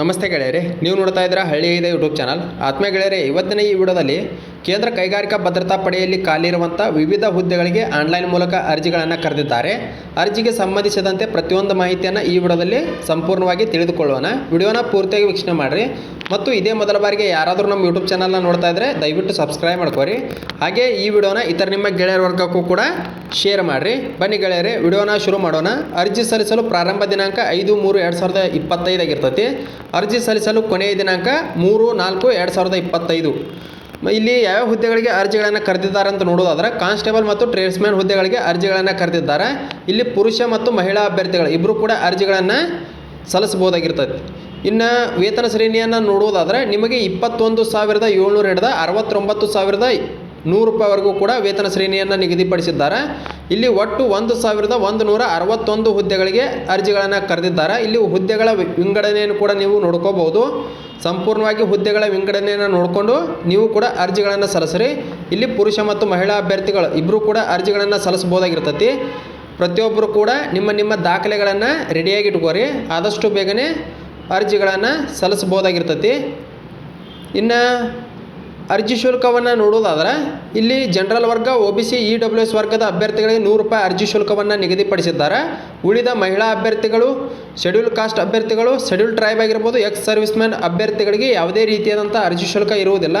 ನಮಸ್ತೆ ಗೆಳೆಯರೆ, ನೀವು ನೋಡ್ತಾ ಇದ್ದೀರಾ ಹಳ್ಳಿ ಇದೆ ಯೂಟ್ಯೂಬ್ ಚಾನಲ್ ಆತ್ಮೀಯ ಗೆಳೆಯರೆ, ಇವತ್ತಿನ ಈ ವಿಡಿಯೋದಲ್ಲಿ ಕೇಂದ್ರ ಕೈಗಾರಿಕಾ ಭದ್ರತಾ ಪಡೆಯಲ್ಲಿ ಖಾಲಿರುವಂಥ ವಿವಿಧ ಹುದ್ದೆಗಳಿಗೆ ಆನ್ಲೈನ್ ಮೂಲಕ ಅರ್ಜಿಗಳನ್ನು ಕರೆದಿದ್ದಾರೆ. ಅರ್ಜಿಗೆ ಸಂಬಂಧಿಸಿದಂತೆ ಪ್ರತಿಯೊಂದು ಮಾಹಿತಿಯನ್ನು ಈ ವಿಡಿಯೋದಲ್ಲಿ ಸಂಪೂರ್ಣವಾಗಿ ತಿಳಿದುಕೊಳ್ಳೋಣ. ವಿಡಿಯೋನ ಪೂರ್ತಿಯಾಗಿ ವೀಕ್ಷಣೆ ಮಾಡಿರಿ. ಮತ್ತು ಇದೇ ಮೊದಲ ಬಾರಿಗೆ ಯಾರಾದರೂ ನಮ್ಮ ಯೂಟ್ಯೂಬ್ ಚಾನಲ್ನ ನೋಡ್ತಾ ಇದ್ದರೆ ದಯವಿಟ್ಟು ಸಬ್ಸ್ಕ್ರೈಬ್ ಮಾಡ್ಕೋರಿ. ಹಾಗೆ ಈ ವಿಡಿಯೋನ ಇತರ ನಿಮ್ಮ ಗೆಳೆಯರ ವರ್ಗಕ್ಕೂ ಕೂಡ ಶೇರ್ ಮಾಡಿರಿ. ಬನ್ನಿ ಗೆಳೆಯರೆ, ವಿಡಿಯೋನ ಶುರು ಮಾಡೋಣ. ಅರ್ಜಿ ಸಲ್ಲಿಸಲು ಪ್ರಾರಂಭ ದಿನಾಂಕ ಐದು ಮೂರು ಎರಡು ಸಾವಿರದ ಇಪ್ಪತ್ತೈದಾಗಿರ್ತೈತಿ ಅರ್ಜಿ ಸಲ್ಲಿಸಲು ಕೊನೆಯ ದಿನಾಂಕ ಮೂರು ನಾಲ್ಕು ಎರಡು ಸಾವಿರದ ಇಪ್ಪತ್ತೈದು. ಇಲ್ಲಿ ಯಾವ ಹುದ್ದೆಗಳಿಗೆ ಅರ್ಜಿಗಳನ್ನು ಕರೆದಿದ್ದಾರೆ ಅಂತ ನೋಡೋದಾದ್ರೆ, ಕಾನ್ಸ್ಟೇಬಲ್ ಮತ್ತು ಟ್ರೇಡ್ಸ್ಮ್ಯಾನ್ ಹುದ್ದೆಗಳಿಗೆ ಅರ್ಜಿಗಳನ್ನು ಕರೆದಿದ್ದಾರೆ. ಇಲ್ಲಿ ಪುರುಷ ಮತ್ತು ಮಹಿಳಾ ಅಭ್ಯರ್ಥಿಗಳು ಇಬ್ಬರು ಕೂಡ ಅರ್ಜಿಗಳನ್ನು ಸಲ್ಲಿಸಬಹುದಾಗಿರ್ತೈತಿ. ಇನ್ನು ವೇತನ ಶ್ರೇಣಿಯನ್ನು ನೋಡುವುದಾದರೆ ನಿಮಗೆ ಇಪ್ಪತ್ತೊಂದು ಸಾವಿರದ ಏಳ್ನೂರ ಹಿಡಿದ ಅರವತ್ತೊಂಬತ್ತು ಸಾವಿರದ ನೂರು ರೂಪಾಯಿವರೆಗೂ ಕೂಡ ವೇತನ ಶ್ರೇಣಿಯನ್ನು ನಿಗದಿಪಡಿಸಿದ್ದಾರೆ. ಇಲ್ಲಿ ಒಟ್ಟು ಒಂದು ಸಾವಿರದ ಒಂದು ನೂರ ಅರವತ್ತೊಂದು ಹುದ್ದೆಗಳಿಗೆ ಅರ್ಜಿಗಳನ್ನು ಕರೆದಿದ್ದಾರೆ. ಇಲ್ಲಿ ಹುದ್ದೆಗಳ ವಿಂಗಡಣೆಯನ್ನು ಕೂಡ ನೀವು ನೋಡ್ಕೋಬಹುದು. ಸಂಪೂರ್ಣವಾಗಿ ಹುದ್ದೆಗಳ ವಿಂಗಡಣೆಯನ್ನು ನೋಡಿಕೊಂಡು ನೀವು ಕೂಡ ಅರ್ಜಿಗಳನ್ನು ಸಲ್ಲಿಸ್ರಿ. ಇಲ್ಲಿ ಪುರುಷ ಮತ್ತು ಮಹಿಳಾ ಅಭ್ಯರ್ಥಿಗಳು ಇಬ್ಬರು ಕೂಡ ಅರ್ಜಿಗಳನ್ನು ಸಲ್ಲಿಸ್ಬೋದಾಗಿರ್ತೈತಿ ಪ್ರತಿಯೊಬ್ಬರು ಕೂಡ ನಿಮ್ಮ ನಿಮ್ಮ ದಾಖಲೆಗಳನ್ನು ರೆಡಿಯಾಗಿ ಇಟ್ಕೋರಿ. ಆದಷ್ಟು ಬೇಗನೆ ಅರ್ಜಿಗಳನ್ನು ಸಲ್ಲಿಸ್ಬೋದಾಗಿರ್ತತಿ ಇನ್ನು ಅರ್ಜಿ ಶುಲ್ಕವನ್ನು ನೋಡೋದಾದ್ರೆ, ಇಲ್ಲಿ ಜನರಲ್ ವರ್ಗ, O B C, E W S ವರ್ಗದ ಅಭ್ಯರ್ಥಿಗಳಿಗೆ ನೂರು ರೂಪಾಯಿ ಅರ್ಜಿ ಶುಲ್ಕವನ್ನು ನಿಗದಿಪಡಿಸಿದ್ದಾರೆ. ಉಳಿದ ಮಹಿಳಾ ಅಭ್ಯರ್ಥಿಗಳು ಶೆಡ್ಯೂಲ್ ಕಾಸ್ಟ್ ಅಭ್ಯರ್ಥಿಗಳು ಶೆಡ್ಯೂಲ್ ಟ್ರೈಬ್ ಆಗಿರ್ಬೋದು ಎಕ್ಸ್ ಸರ್ವಿಸ್ ಮ್ಯಾನ್ ಅಭ್ಯರ್ಥಿಗಳಿಗೆ ಯಾವುದೇ ರೀತಿಯಾದಂಥ ಅರ್ಜಿ ಶುಲ್ಕ ಇರುವುದಿಲ್ಲ.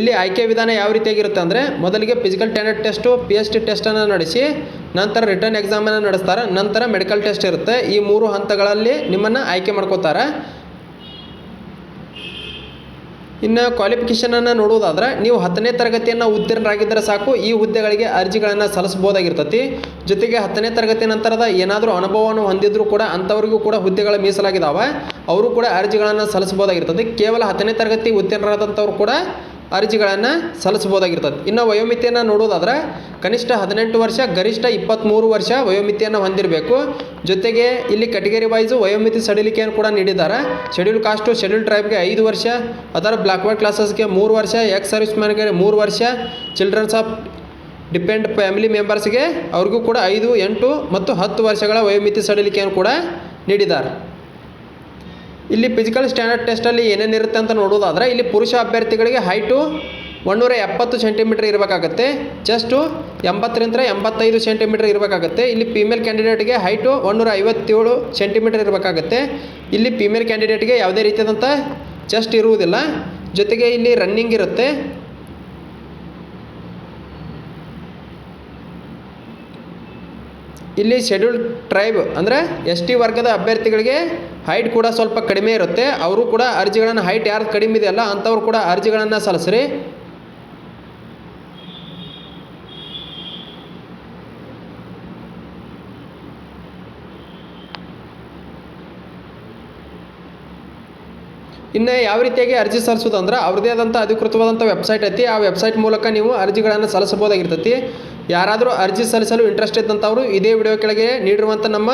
ಇಲ್ಲಿ ಆಯ್ಕೆ ವಿಧಾನ ಯಾವ ರೀತಿಯಾಗಿರುತ್ತೆ ಅಂದರೆ, ಮೊದಲಿಗೆ physical standard test P H T ಟೆಸ್ಟನ್ನು ನಡೆಸಿ ನಂತರ ರಿಟರ್ನ್ ಎಕ್ಸಾಮನ್ನು ನಡೆಸ್ತಾರೆ. ನಂತರ ಮೆಡಿಕಲ್ ಟೆಸ್ಟ್ ಇರುತ್ತೆ. ಈ ಮೂರು ಹಂತಗಳಲ್ಲಿ ನಿಮ್ಮನ್ನು ಆಯ್ಕೆ ಮಾಡ್ಕೋತಾರೆ. ಇನ್ನು ಕ್ವಾಲಿಫಿಕೇಷನನ್ನು ನೋಡುವುದಾದ್ರೆ, ನೀವು ಹತ್ತನೇ ತರಗತಿಯನ್ನು ಉತ್ತೀರ್ಣರಾಗಿದ್ದರೆ ಸಾಕು. ಈ ಹುದ್ದೆಗಳಿಗೆ ಅರ್ಜಿಗಳನ್ನು ಸಲ್ಲಿಸಬಹುದಾಗಿರ್ತತಿ. ಜೊತೆಗೆ ಹತ್ತನೇ ತರಗತಿ ನಂತರದ ಏನಾದರೂ ಅನುಭವವನ್ನು ಹೊಂದಿದ್ರೂ ಕೂಡ ಅಂಥವರಿಗೂ ಕೂಡ ಹುದ್ದೆಗಳ ಮೀಸಲಾಗಿದ್ದಾವೆ ಅವರು ಕೂಡ ಅರ್ಜಿಗಳನ್ನು ಸಲ್ಲಿಸಬಹುದಾಗಿರ್ತದೆ. ಕೇವಲ ಹತ್ತನೇ ತರಗತಿ ಉತ್ತೀರ್ಣರಾದಂಥವ್ರು ಕೂಡ ಅರ್ಜಿಗಳನ್ನು ಸಲ್ಲಿಸ್ಬೋದಾಗಿರ್ತದೆ ಇನ್ನು ವಯೋಮಿತಿಯನ್ನು ನೋಡೋದಾದ್ರೆ ಕನಿಷ್ಠ ಹದಿನೆಂಟು ವರ್ಷ, ಗರಿಷ್ಠ ಇಪ್ಪತ್ತ್ಮೂರು ವರ್ಷ ವಯೋಮಿತಿಯನ್ನು ಹೊಂದಿರಬೇಕು. ಜೊತೆಗೆ ಇಲ್ಲಿ ಕ್ಯಾಟಗರಿ ವೈಸು ವಯೋಮಿತಿ ಸಡಿಲಿಕೆಯನ್ನು ಕೂಡ ನೀಡಿದ್ದಾರೆ. ಶೆಡ್ಯೂಲ್ ಕಾಸ್ಟು ಶೆಡ್ಯೂಲ್ ಟ್ರೈಬ್ಗೆ ಐದು ವರ್ಷ ಅದರ ಬ್ಲಾಕ್ ವರ್ಡ್ ಕ್ಲಾಸಸ್ಗೆ ಮೂರು ವರ್ಷ ಎಕ್ಸ್ ಸರ್ವಿಸ್ ಮ್ಯಾನ್ಗೆ ಮೂರು ವರ್ಷ ಚಿಲ್ಡ್ರನ್ಸ್ ಆಫ್ ಡಿಪೆಂಡ್ ಫ್ಯಾಮಿಲಿ ಮೆಂಬರ್ಸ್ಗೆ ಅವ್ರಿಗೂ ಕೂಡ ಐದು, ಎಂಟು ಮತ್ತು ಹತ್ತು ವರ್ಷಗಳ ವಯೋಮಿತಿ ಸಡಿಲಿಕೆಯನ್ನು ಕೂಡ ನೀಡಿದ್ದಾರೆ. ಇಲ್ಲಿ ಫಿಸಿಕಲ್ ಸ್ಟ್ಯಾಂಡರ್ಡ್ ಟೆಸ್ಟಲ್ಲಿ ಏನೇನಿರುತ್ತೆ ಅಂತ ನೋಡೋದಾದ್ರೆ ಇಲ್ಲಿ ಪುರುಷ ಅಭ್ಯರ್ಥಿಗಳಿಗೆ ಹೈಟು ಒಂದೂರ ಎಪ್ಪತ್ತು ಸೆಂಟಿಮೀಟ್ರ್ ಇರಬೇಕಾಗತ್ತೆ. ಜಸ್ಟು ಎಂಬತ್ತರಿಂದ ಎಂಬತ್ತೈದು ಸೆಂಟಿಮೀಟ್ರ್ ಇರಬೇಕಾಗತ್ತೆ. ಇಲ್ಲಿ ಫೀಮೇಲ್ ಕ್ಯಾಂಡಿಡೇಟ್ಗೆ ಹೈಟು ಒಂದೂರ ಐವತ್ತೇಳು ಸೆಂಟಿಮೀಟ್ರ್ ಇರಬೇಕಾಗತ್ತೆ. ಇಲ್ಲಿ ಫೀಮೇಲ್ ಕ್ಯಾಂಡಿಡೇಟ್ಗೆ ಯಾವುದೇ ರೀತಿಯಾದಂಥ ಚೆಸ್ಟ್ ಇರುವುದಿಲ್ಲ. ಜೊತೆಗೆ ಇಲ್ಲಿ ರನ್ನಿಂಗ್ ಇರುತ್ತೆ. ಇಲ್ಲಿ ಶೆಡ್ಯೂಲ್ ಟ್ರೈಬ್ ಅಂದರೆ ಎಸ್ ಟಿ ವರ್ಗದ ಅಭ್ಯರ್ಥಿಗಳಿಗೆ ಹೈಟ್ ಕೂಡ ಸ್ವಲ್ಪ ಕಡಿಮೆ ಇರುತ್ತೆ. ಅವರು ಕೂಡ ಅರ್ಜಿಗಳನ್ನು ಹೈಟ್ ಯಾರು ಕಡಿಮೆ ಇದೆಯಲ್ಲ ಅಂಥವ್ರು ಕೂಡ ಅರ್ಜಿಗಳನ್ನು ಸಲ್ಲಿಸ್ರಿ. ಇನ್ನು ಯಾವ ರೀತಿಯಾಗಿ ಅರ್ಜಿ ಸಲ್ಲಿಸೋದು ಅಂದ್ರೆ ಅವ್ರದ್ದೇ ಆದಂಥ ಅಧಿಕೃತವಾದಂಥ ವೆಬ್ಸೈಟ್ ಐತಿ. ಆ ವೆಬ್ಸೈಟ್ ಮೂಲಕ ನೀವು ಅರ್ಜಿಗಳನ್ನು ಸಲ್ಲಿಸಬಹುದಾಗಿರ್ತೈತಿ. ಯಾರಾದರೂ ಅರ್ಜಿ ಸಲ್ಲಿಸಲು ಇಂಟ್ರೆಸ್ಟ್ ಇದ್ದಂಥವರು ಇದೇ ವಿಡಿಯೋ ಕೆಳಗೆ ನೀಡಿರುವಂಥ ನಮ್ಮ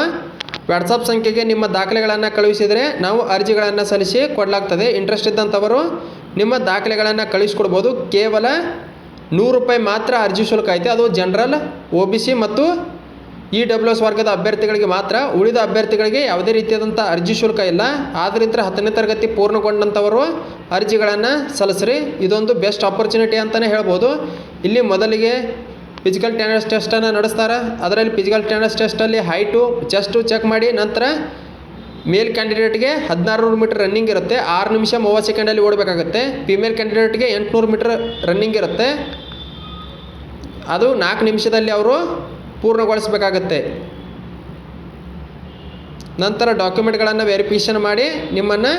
ವಾಟ್ಸಪ್ ಸಂಖ್ಯೆಗೆ ನಿಮ್ಮ ದಾಖಲೆಗಳನ್ನು ಕಳುಹಿಸಿದರೆ ನಾವು ಅರ್ಜಿಗಳನ್ನು ಸಲ್ಲಿಸಿ ಕೊಡಲಾಗ್ತದೆ. ಇಂಟ್ರೆಸ್ಟ್ ಇದ್ದಂಥವರು ನಿಮ್ಮ ದಾಖಲೆಗಳನ್ನು ಕಳಿಸ್ಕೊಡ್ಬೋದು ಕೇವಲ ನೂರು ರೂಪಾಯಿ ಮಾತ್ರ ಅರ್ಜಿ ಶುಲ್ಕ ಐತೆ. ಅದು ಜನರಲ್ ಒ ಬಿ ಮತ್ತು ಇ ಡಬ್ಲ್ಯೂ ಎಸ್ ವರ್ಗದ ಅಭ್ಯರ್ಥಿಗಳಿಗೆ ಮಾತ್ರ ಉಳಿದ ಅಭ್ಯರ್ಥಿಗಳಿಗೆ ಯಾವುದೇ ರೀತಿಯಾದಂಥ ಅರ್ಜಿ ಶುಲ್ಕ ಇಲ್ಲ. ಆದ್ದರಿಂದ ಹತ್ತನೇ ತರಗತಿ ಪೂರ್ಣಗೊಂಡಂಥವರು ಅರ್ಜಿಗಳನ್ನು ಸಲ್ಲಿಸ್ರಿ. ಇದೊಂದು ಬೆಸ್ಟ್ ಆಪರ್ಚುನಿಟಿ ಅಂತಲೇ ಹೇಳ್ಬೋದು. ಇಲ್ಲಿ ಮೊದಲಿಗೆ ಫಿಸಿಕಲ್ ಟ್ಯಾಲೆಂಟ್ಸ್ ಟೆಸ್ಟನ್ನು ನಡೆಸ್ತಾರೆ. ಅದರಲ್ಲಿ ಫಿಸಿಕಲ್ ಟ್ಯಾಲೆಂಟ್ಸ್ ಟೆಸ್ಟಲ್ಲಿ ಹೈಟು ಚೆಸ್ಟು ಚೆಕ್ ಮಾಡಿ, ನಂತರ ಮೇಲ್ ಕ್ಯಾಂಡಿಡೇಟ್ಗೆ ಹದಿನಾರು ನೂರು ಮೀಟರ್ ರನ್ನಿಂಗ್ ಇರುತ್ತೆ. ಆರು ನಿಮಿಷ ಮೂವತ್ತು ಸೆಕೆಂಡಲ್ಲಿ ಓಡಬೇಕಾಗುತ್ತೆ. ಫಿಮೇಲ್ ಕ್ಯಾಂಡಿಡೇಟ್ಗೆ ಎಂಟುನೂರು ಮೀಟರ್ ರನ್ನಿಂಗ್ ಇರುತ್ತೆ. ಅದು ನಾಲ್ಕು ನಿಮಿಷದಲ್ಲಿ ಅವರು ಪೂರ್ಣಗೊಳಿಸಬೇಕಾಗತ್ತೆ. ನಂತರ ಡಾಕ್ಯುಮೆಂಟ್ಗಳನ್ನು ವೆರಿಫಿಕೇಷನ್ ಮಾಡಿ ನಿಮ್ಮನ್ನು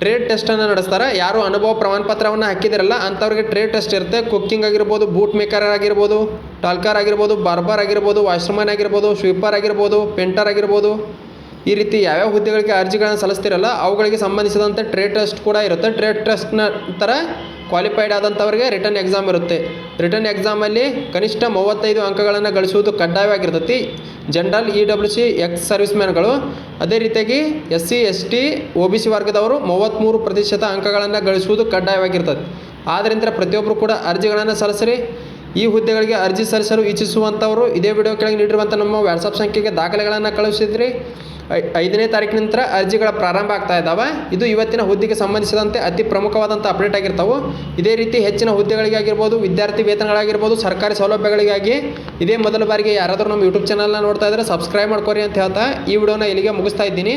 ಟ್ರೇಡ್ ಟೆಸ್ಟನ್ನು ನಡೆಸ್ತಾರೆ. ಯಾರು ಅನುಭವ ಪ್ರಮಾಣ ಪತ್ರವನ್ನು ಹಾಕಿದಿರಲ್ಲ, ಅಂಥವ್ರಿಗೆ ಟ್ರೇಡ್ ಟೆಸ್ಟ್ ಇರುತ್ತೆ. ಕುಕ್ಕಿಂಗ್ ಆಗಿರ್ಬೋದು, ಬೂಟ್ ಮೇಕರ್ ಆಗಿರ್ಬೋದು, ಟಾಲ್ಕರ್ ಆಗಿರ್ಬೋದು, ಬಾರ್ಬರ್ ಆಗಿರ್ಬೋದು ವಾಶ್ರೂಮನ್ ಆಗಿರ್ಬೋದು, ಸ್ವೀಪರ್ ಆಗಿರ್ಬೋದು, ಪೇಂಟರ್ ಆಗಿರ್ಬೋದು. ಈ ರೀತಿ ಯಾವ್ಯಾವ ಹುದ್ದೆಗಳಿಗೆ ಅರ್ಜಿಗಳನ್ನು ಸಲ್ಲಿಸ್ತಿರಲ್ಲ, ಅವುಗಳಿಗೆ ಸಂಬಂಧಿಸಿದಂತೆ ಟ್ರೇಡ್ ಟೆಸ್ಟ್ ಕೂಡ ಇರುತ್ತೆ. ಟ್ರೇಡ್ ಟೆಸ್ಟ್ ನಂತರ ಕ್ವಾಲಿಫೈಡ್ ಆದಂಥವ್ರಿಗೆ ರಿಟರ್ನ್ ಎಕ್ಸಾಮ್ ಇರುತ್ತೆ. ರಿಟರ್ನ್ ಎಕ್ಸಾಮಲ್ಲಿ ಕನಿಷ್ಠ ಮೂವತ್ತೈದು ಅಂಕಗಳನ್ನು ಗಳಿಸುವುದು ಕಡ್ಡಾಯವಾಗಿರ್ತೈತಿ. General E W C ex service ಮ್ಯಾನ್ಗಳು ಅದೇ ರೀತಿಯಾಗಿ S C S T O B C ವರ್ಗದವರು ಮೂವತ್ತ್ಮೂರು ಪ್ರತಿಶತ ಅಂಕಗಳನ್ನು ಗಳಿಸುವುದು ಕಡ್ಡಾಯವಾಗಿರ್ತದೆ ಆದ್ದರಿಂದ ಪ್ರತಿಯೊಬ್ಬರು ಕೂಡ ಅರ್ಜಿಗಳನ್ನು ಸಲ್ಲಿಸ್ರಿ. ಈ ಹುದ್ದೆಗಳಿಗೆ ಅರ್ಜಿ ಸಲ್ಲಿಸಲು ಇಚ್ಛಿಸುವಂಥವರು ಇದೇ ವಿಡಿಯೋ ಕೆಳಗೆ ನೀಡಿರುವಂಥ ನಮ್ಮ ವಾಟ್ಸಪ್ ಸಂಖ್ಯೆಗೆ ದಾಖಲೆಗಳನ್ನು ಕಳುಹಿಸಿದ್ರಿ. ಐದನೇ ತಾರೀಕಿನ ನಂತರ ಅರ್ಜಿಗಳ ಪ್ರಾರಂಭ ಆಗ್ತಾ ಇದ್ದಾವೆ ಇದು ಇವತ್ತಿನ ಹುದ್ದೆಗೆ ಸಂಬಂಧಿಸಿದಂತೆ ಅತಿ ಪ್ರಮುಖವಾದಂಥ ಅಪ್ಡೇಟ್ ಆಗಿರ್ತಾವೆ. ಇದೇ ರೀತಿ ಹೆಚ್ಚಿನ ಹುದ್ದೆಗಳಿಗೆ ಆಗಿರ್ಬೋದು ವಿದ್ಯಾರ್ಥಿ ವೇತನಗಳಾಗಿರ್ಬೋದು, ಸರ್ಕಾರಿ ಸೌಲಭ್ಯಗಳಿಗಾಗಿ ಇದೇ ಮೊದಲ ಬಾರಿಗೆ ಯಾರಾದರೂ ನಮ್ಮ ಯೂಟ್ಯೂಬ್ ಚಾನಲ್ನ ನೋಡ್ತಾ ಇದ್ದರೆ ಸಬ್ಸ್ಕ್ರೈಬ್ ಮಾಡ್ಕೊರಿ ಅಂತ ಹೇಳ್ತಾ ಈ ವಿಡಿಯೋನ ಇಲ್ಲಿಗೆ ಮುಗಿಸ್ತಾ ಇದ್ದೀನಿ.